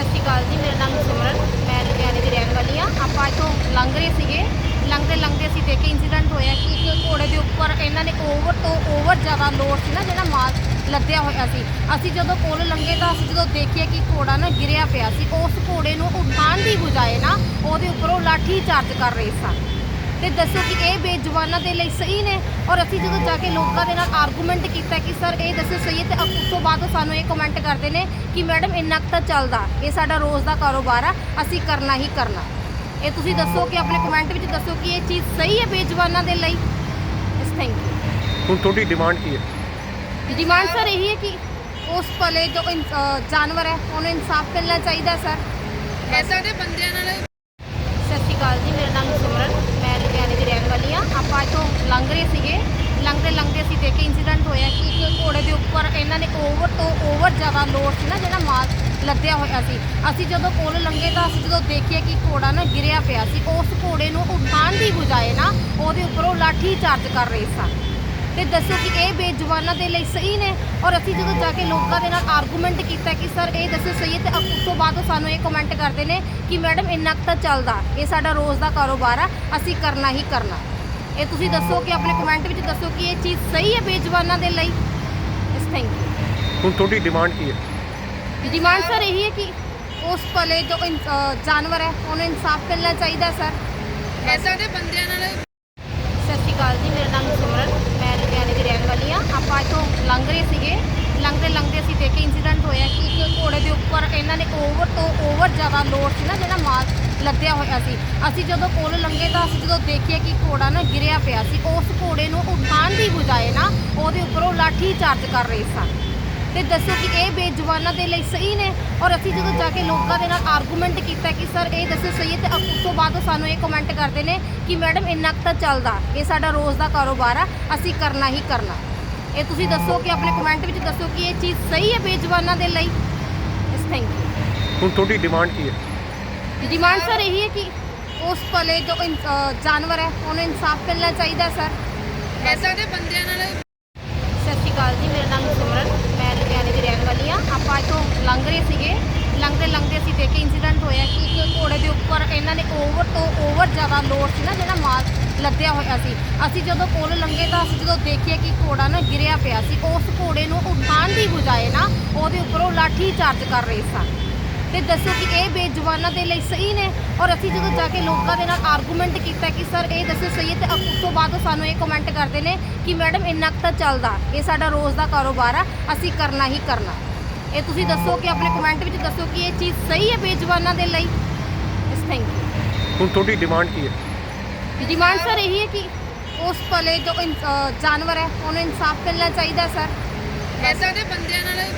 ਸਤਿ ਸ਼੍ਰੀ ਅਕਾਲ ਜੀ, ਮੇਰਾ ਨਾਮ ਸਿਮਰਨ, ਮੈਂ ਲੁਧਿਆਣੇ ਦੀ ਰਹਿਣ ਵਾਲੀ ਹਾਂ। ਆਪਾਂ ਇੱਥੋਂ ਲੰਘ ਰਹੇ ਸੀਗੇ। ਲੰਘਦੇ ਲੰਘਦੇ ਅਸੀਂ ਦੇਖੇ ਇੰਸੀਡੈਂਟ ਹੋਇਆ ਕਿ ਇੱਕ ਘੋੜੇ ਦੇ ਉੱਪਰ ਇਹਨਾਂ ਨੇ ਓਵਰ ਤੋਂ ਓਵਰ ਜ਼ਿਆਦਾ ਲੋਡ ਸੀ ਨਾ ਜਿਹੜਾ ਮਾਲ ਲੱਦਿਆ ਹੋਇਆ ਸੀ। ਅਸੀਂ ਜਦੋਂ ਪੁਲ ਲੰਘੇ ਤਾਂ ਅਸੀਂ ਜਦੋਂ ਦੇਖਿਆ ਕਿ ਘੋੜਾ ਨਾ ਗਿਰਿਆ ਪਿਆ ਸੀ, ਉਸ ਘੋੜੇ ਨੂੰ ਉਠਾਉਣ ਦੀ ਬਜਾਏ ਨਾ ਉਹਦੇ ਉੱਪਰ ਉਹ ਲਾਠੀ ਚਾਰਜ ਕਰ ਰਹੇ ਸਨ। ਤੇ ਦੱਸੋ ਕਿ ਇਹ ਬੇਜਵਾਨਾਂ ਦੇ ਲਈ ਸਹੀ ਨੇ। ਔਰ ਅਸੀਂ ਜਦੋਂ ਜਾ ਕੇ ਲੋਕਾਂ ਦੇ ਨਾਲ ਆਰਗੂਮੈਂਟ ਕੀਤਾ ਕਿ ਸਰ ਇਹ ਦੱਸੋ ਸਹੀ ਹੈ ਤੇ ਉਸ ਤੋਂ ਬਾਅਦ ਉਹ ਸਾਨੂੰ ਇਹ ਕਮੈਂਟ ਕਰਦੇ ਨੇ ਕਿ ਮੈਡਮ ਇੰਨਾ ਕੁ ਤਾਂ ਚੱਲਦਾ। ਇਹ ਸਾਡਾ ਰੋਜ਼ ਦਾ ਕਾਰੋਬਾਰ ਆ ਅਸੀਂ ਕਰਨਾ ਹੀ ਕਰਨਾ। ਇਹ ਤੁਸੀਂ ਦੱਸੋ ਕਿ ਆਪਣੇ ਕਮੈਂਟ ਵਿੱਚ ਦੱਸੋ ਕਿ ਇਹ ਚੀਜ਼ ਸਹੀ ਹੈ ਬੇਜਵਾਨਾਂ ਦੇ ਲਈ? ਇਸ ਥੈਂਕ ਯੂ ਹੁਣ ਤੁਹਾਡੀ ਡਿਮਾਂਡ ਕੀ ਹੈ? ਡਿਮਾਂਡ ਸਰ ਇਹੀ ਹੈ ਕਿ ਉਸ ਪਲੇ ਜੋ ਇਨ- ਅ, ਜਾਨਵਰ ਹੈ ਉਹਨੂੰ ਇਨਸਾਫ ਮਿਲਣਾ ਚਾਹੀਦਾ ਸਰ। ਐਸਾ ਦੇ ਬੰਦਿਆਂ ਨਾਲ ਸਤਿ ਸ਼੍ਰੀ ਅਕਾਲ ਜੀ ਮੇਰਾ ਨਾਮ ਸਿਮਰਨ ਮੈਂ ਲੁਧਿਆਣੇ ਦੀ ਰਹਿਣ ਵਾਲੀ ਹਾਂ ਆਪਾਂ ਇੱਥੋਂ ਲੰਘ ਰਹੇ ਸੀਗੇ। ਲੰਘਦੇ ਲੰਘਦੇ ਅਸੀਂ ਦੇਖੇ ਇੰਸੀਡੈਂਟ ਹੋਇਆ ਕਿ ਇੱਕ ਘੋੜੇ ਦੇ ਉੱਪਰ ਇਹਨਾਂ ਨੇ ਓਵਰ ਤੋਂ ਓਵਰ ਜ਼ਿਆਦਾ ਲੋਡ ਸੀ ਨਾ ਜਿਹੜਾ ਮਾਲ ਲੱਦਿਆ ਹੋਇਆ ਸੀ। ਅਸੀਂ ਜਦੋਂ ਪੁਲ ਲੰਘੇ ਤਾਂ ਅਸੀਂ ਜਦੋਂ ਦੇਖਿਆ ਕਿ ਘੋੜਾ ਨਾ ਗਿਰਿਆ ਪਿਆ ਸੀ, ਉਸ ਘੋੜੇ ਨੂੰ ਉਠਾਉਣ ਦੀ ਬਜਾਏ ਨਾ ਉਹਦੇ ਉੱਪਰ ਉਹ ਲਾਠੀ ਚਾਰਜ ਕਰ ਰਹੇ ਸਨ। ਤੇ ਦੱਸੋ ਕਿ ਇਹ ਬੇਜਵਾਨਾਂ ਦੇ ਲਈ ਸਹੀ ਨੇ ਔਰ ਅਸੀਂ ਜਦੋਂ ਜਾ ਕੇ ਲੋਕਾਂ ਦੇ ਨਾਲ ਆਰਗੂਮੈਂਟ ਕੀਤਾ ਕਿ ਸਰ ਇਹ ਦੱਸੋ ਸਹੀ ਹੈ ਤੇ ਉਸ ਤੋਂ ਬਾਅਦ ਉਹ ਸਾਨੂੰ ਇਹ ਕਮੈਂਟ ਕਰਦੇ ਨੇ ਕਿ ਮੈਡਮ ਇੰਨਾ ਕੁ ਤਾਂ ਚੱਲਦਾ, ਇਹ ਸਾਡਾ ਰੋਜ਼ ਦਾ ਕਾਰੋਬਾਰ ਆ, ਅਸੀਂ ਕਰਨਾ ਹੀ ਕਰਨਾ। ਇਹ ਤੁਸੀਂ ਦੱਸੋ ਕਿ ਆਪਣੇ ਕਮੈਂਟ ਵਿੱਚ ਦੱਸੋ ਕਿ ਇਹ ਚੀਜ਼ ਸਹੀ ਹੈ ਬੇਜਵਾਨਾਂ ਦੇ ਲਈ? ਇਸ ਥੈਂਕ ਯੂ ਹੁਣ ਤੁਹਾਡੀ ਡਿਮਾਂਡ ਕੀ ਹੈ? ਡਿਮਾਂਡ ਸਰ ਇਹੀ ਹੈ ਕਿ ਉਸ ਪਲੇ ਜੋ ਇਨ- ਅ, ਜਾਨਵਰ ਹੈ ਉਹਨੂੰ ਇਨਸਾਫ ਮਿਲਣਾ ਚਾਹੀਦਾ ਸਰ ਐਸਾ ਦੇ ਬੰਦਿਆਂ ਨਾਲ ਸਤਿ ਸ਼੍ਰੀ ਅਕਾਲ ਜੀ ਮੇਰਾ ਨਾਮ ਸਿਮਰਨ ਮੈਂ ਲੁਧਿਆਣੇ ਦੀ ਰਹਿਣ ਵਾਲੀ ਹਾਂ। ਆਪਾਂ ਇੱਥੋਂ ਲੰਘ ਰਹੇ ਸੀਗੇ ਲੰਘਦੇ ਲੰਘਦੇ ਹੋਇਆ ਕਿ ਇੱਕ ਘੋੜੇ ਦੇ ਉੱਪਰ ਇਹਨਾਂ ਨੇ ਓਵਰ ਤੋਂ ਓਵਰ ਜ਼ਿਆਦਾ ਲੋਡ ਸੀ ਨਾ ਜਿਹੜਾ ਮਾਲ ਲੱਦਿਆ ਹੋਇਆ ਸੀ। ਅਸੀਂ ਜਦੋਂ ਪੁਲ ਲੰਘੇ ਤਾਂ ਅਸੀਂ ਜਦੋਂ ਦੇਖਿਆ ਕਿ ਘੋੜਾ ਨਾ ਗਿਰਿਆ ਪਿਆ ਸੀ, ਉਸ ਘੋੜੇ ਨੂੰ ਉਠਾਉਣ ਦੀ ਬਜਾਏ ਨਾ ਉਹਦੇ ਉੱਪਰ ਉਹ ਲਾਠੀ ਚਾਰਜ ਕਰ ਰਹੇ ਸਨ। ਤੇ ਦੱਸੋ ਕਿ ਇਹ ਬੇਜਵਾਨਾਂ ਦੇ ਲਈ ਸਹੀ ਨੇ? ਔਰ ਅਸੀਂ ਜਦੋਂ ਜਾ ਕੇ ਲੋਕਾਂ ਦੇ ਨਾਲ ਆਰਗੂਮੈਂਟ ਕੀਤਾ ਕਿ ਸਰ ਇਹ ਦੱਸੋ ਸਹੀ ਹੈ ਤੇ ਉਸ ਤੋਂ ਬਾਅਦ ਸਾਨੂੰ ਇਹ ਕਮੈਂਟ ਕਰਦੇ ਨੇ ਕਿ ਮੈਡਮ ਇੰਨਾ ਕੁ ਤਾਂ ਚੱਲਦਾ, ਇਹ ਸਾਡਾ ਰੋਜ਼ ਦਾ ਕਾਰੋਬਾਰ ਆ, ਅਸੀਂ ਕਰਨਾ ਹੀ ਕਰਨਾ। ਇਹ ਤੁਸੀਂ ਦੱਸੋ ਕਿ ਆਪਣੇ ਕਮੈਂਟ ਵਿੱਚ ਦੱਸੋ ਕਿ ਇਹ ਚੀਜ਼ ਸਹੀ ਹੈ ਬੇਜਵਾਨਾਂ ਦੇ ਲਈ? ਇਸ ਥੈਂਕ ਯੂ ਹੁਣ ਤੁਹਾਡੀ ਡਿਮਾਂਡ ਕੀ ਹੈ? ਡਿਮਾਂਡ ਸਰ ਇਹੀ ਹੈ ਕਿ ਉਸ ਪਲੇ ਜੋ ਇਨ- ਅ, ਜਾਨਵਰ ਹੈ ਉਹਨੂੰ ਇਨਸਾਫ ਮਿਲਣਾ ਚਾਹੀਦਾ ਸਰ ਐਸਾ ਦੇ ਬੰਦਿਆਂ ਨਾਲ ਸਤਿ ਸ਼੍ਰੀ ਅਕਾਲ ਜੀ ਮੇਰਾ ਨਾਮ ਸਿਮਰਨ ਮੈਂ ਲੁਧਿਆਣੇ ਦੀ ਰਹਿਣ ਵਾਲੀ ਹਾਂ। ਆਪਾਂ ਇੱਥੋਂ ਲੰਘ ਰਹੇ ਸੀਗੇ। ਲੰਘਦੇ ਲੰਘਦੇ ਅਸੀਂ ਦੇਖੇ ਇੰਸੀਡੈਂਟ ਹੋਇਆ ਕਿ ਇੱਕ ਘੋੜੇ ਦੇ ਉੱਪਰ ਇਹਨਾਂ ਨੇ ਓਵਰ ਤੋਂ ਓਵਰ ਜ਼ਿਆਦਾ ਲੋਡ ਸੀ ਨਾ ਜਿਹੜਾ ਮਾਲ ਲੱਦਿਆ ਹੋਇਆ ਸੀ। ਅਸੀਂ ਜਦੋਂ ਪੁਲ ਲੰਘੇ ਤਾਂ ਅਸੀਂ ਜਦੋਂ ਦੇਖਿਆ ਕਿ ਘੋੜਾ ਨਾ ਗਿਰਿਆ ਪਿਆ ਸੀ, ਉਸ ਘੋੜੇ ਨੂੰ ਉਠਾਉਣ ਦੀ ਬਜਾਏ ਨਾ ਉਹਦੇ ਉੱਪਰ ਉਹ ਲਾਠੀ ਚਾਰਜ ਕਰ ਰਹੇ ਸਨ। ਤੇ ਦੱਸੋ ਕਿ ਇਹ ਬੇਜਵਾਨਾਂ ਦੇ ਲਈ ਸਹੀ ਨੇ? ਔਰ ਅਸੀਂ ਜਦੋਂ ਜਾ ਕੇ ਲੋਕਾਂ ਦੇ ਨਾਲ ਆਰਗੂਮੈਂਟ ਕੀਤਾ ਕਿ ਸਰ ਇਹ ਦੱਸੋ ਸਹੀ ਹੈ, ਤੇ ਉਸ ਤੋਂ ਬਾਅਦ ਸਾਨੂੰ ਇਹ ਕਮੈਂਟ ਕਰਦੇ ਨੇ ਕਿ ਮੈਡਮ ਇੰਨਾ ਕੁ ਤਾਂ ਚੱਲਦਾ, ਇਹ ਸਾਡਾ ਰੋਜ਼ ਦਾ ਕਾਰੋਬਾਰ ਆ, ਅਸੀਂ ਕਰਨਾ ਹੀ ਕਰਨਾ। ਇਹ ਤੁਸੀਂ ਦੱਸੋ ਕਿ ਆਪਣੇ ਕਮੈਂਟ ਵਿੱਚ ਦੱਸੋ ਕਿ ਇਹ ਚੀਜ਼ ਸਹੀ ਹੈ ਬੇਜਵਾਨਾਂ ਦੇ ਲਈ? ਇਸ ਥੈਂਕ ਯੂ ਹੁਣ ਤੁਹਾਡੀ ਡਿਮਾਂਡ ਕੀ ਹੈ? ਡਿਮਾਂਡ ਸਰ ਇਹੀ ਹੈ ਕਿ ਉਸ ਪਲੇ ਜੋ ਇਨ- ਅ, ਜਾਨਵਰ ਹੈ ਉਹਨੂੰ ਇਨਸਾਫ ਮਿਲਣਾ ਚਾਹੀਦਾ ਸਰ ਐਸਾ ਦੇ ਬੰਦਿਆਂ ਨਾਲ